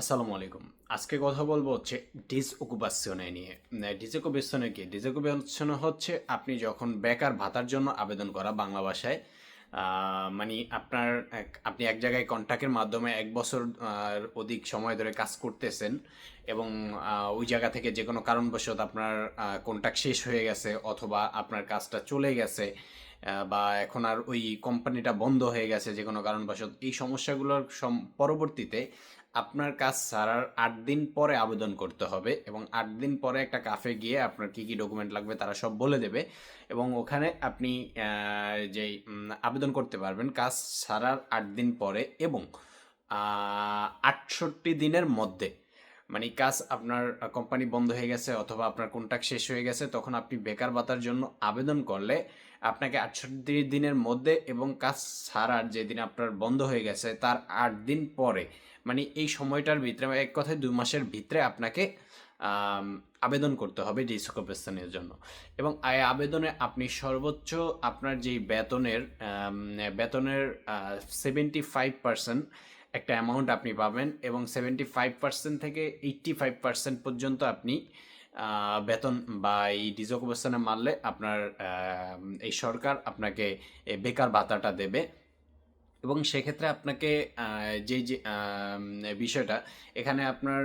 আসসালামু আলাইকুম। আজকে কথা বলব হচ্ছে ডিস অকুপাসিয়নে নিয়ে। ডিস অকুপাসিয়নে কি? ডিস অকুপাসিয়নে হচ্ছে আপনি যখন বেকার ভাতার জন্য আবেদন করা বাংলা ভাষায় মানে আপনার আপনি এক জায়গায় কন্ট্রাক্টের মাধ্যমে এক বছর অধিক সময় ধরে কাজ করতেছেন এবং ওই জায়গা থেকে যে কোনো কারণবশত আপনার কন্ট্রাক্ট শেষ হয়ে গেছে অথবা আপনার কাজটা চলে গেছে বা এখন আর ওই কোম্পানিটা বন্ধ হয়ে গেছে যে কোনো কারণবশত, এই সমস্যাগুলোর সম- পরবর্তীতে আপনার কাজ ছাড়ার আট দিন পরে আবেদন করতে হবে এবং আট দিন পরে একটা কাফে গিয়ে আপনার কি কি ডকুমেন্ট লাগবে তারা সব বলে দেবে এবং ওখানে আপনি যেই আবেদন করতে পারবেন কাজ ছাড়ার আট দিন পরে এবং আটষট্টি দিনের মধ্যে মানে কাজ আপনার কোম্পানি বন্ধ হয়ে গেছে অথবা আপনার কন্ট্রাক্ট শেষ হয়ে গেছে, তখন আপনি বেকার ভাতার জন্য আবেদন করলে আপনাকে আটষট্টি দিনের মধ্যে এবং কাজ ছাড়ার যেদিন আপনার বন্ধ হয়ে গেছে, তার আট দিন পরে। মানে এই সময়টার ভিতরে মানে এক কথায় দুই মাসের ভিতরে আপনাকে আবেদন করতে হবে ডিসকোপেশনের জন্য। এবং এই আবেদনে আপনি সর্বোচ্চ আপনার যেই বেতনের বেতনের সেভেন্টি ফাইভ পার্সেন্ট একটা অ্যামাউন্ট আপনি পাবেন এবং সেভেন্টি ফাইভ পার্সেন্ট থেকে এইট্টি ফাইভ পার্সেন্ট পর্যন্ত আপনি বেতন বা এই ডিসকোপেশনে মারলে আপনার এই সরকার আপনাকে বেকার ভাতাটা দেবে। এবং সেক্ষেত্রে আপনাকে যেই যে বিষয়টা, এখানে আপনার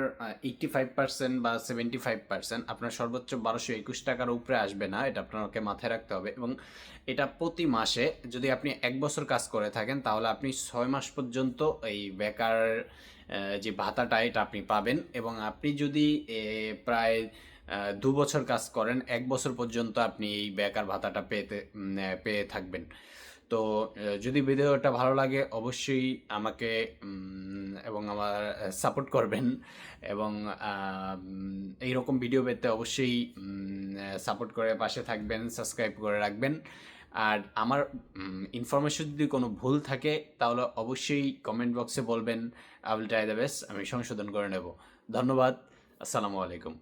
এইট্টি ফাইভ পার্সেন্ট বা সেভেন্টি ফাইভ পার্সেন্ট আপনার সর্বোচ্চ বারোশো একুশ টাকার উপরে আসবে না, এটা আপনাকে মাথায় রাখতে হবে এবং এটা প্রতি মাসে যদি আপনি এক বছর কাজ করে থাকেন, তাহলে আপনি ছয় মাস পর্যন্ত এই বেকার যে ভাতাটা এটা আপনি পাবেন এবং আপনি যদি প্রায় দু বছর কাজ করেন, এক বছর পর্যন্ত আপনি এই বেকার ভাতাটা পেতে পেয়ে থাকবেন। তো যদি ভিডিওটা ভালো লাগে, অবশ্যই আমাকে এবং আমার সাপোর্ট করবেন। এবং এইরকম ভিডিও পেতে অবশ্যই সাপোর্ট করে পাশে থাকবেন সাবস্ক্রাইব করে রাখবেন। আর আমার ইনফরমেশন যদি কোনো ভুল থাকে, তাহলে অবশ্যই কমেন্ট বক্সে বলবেন। I will try the best আমি সংশোধন করে নেব। ধন্যবাদ, আসসালামু আলাইকুম।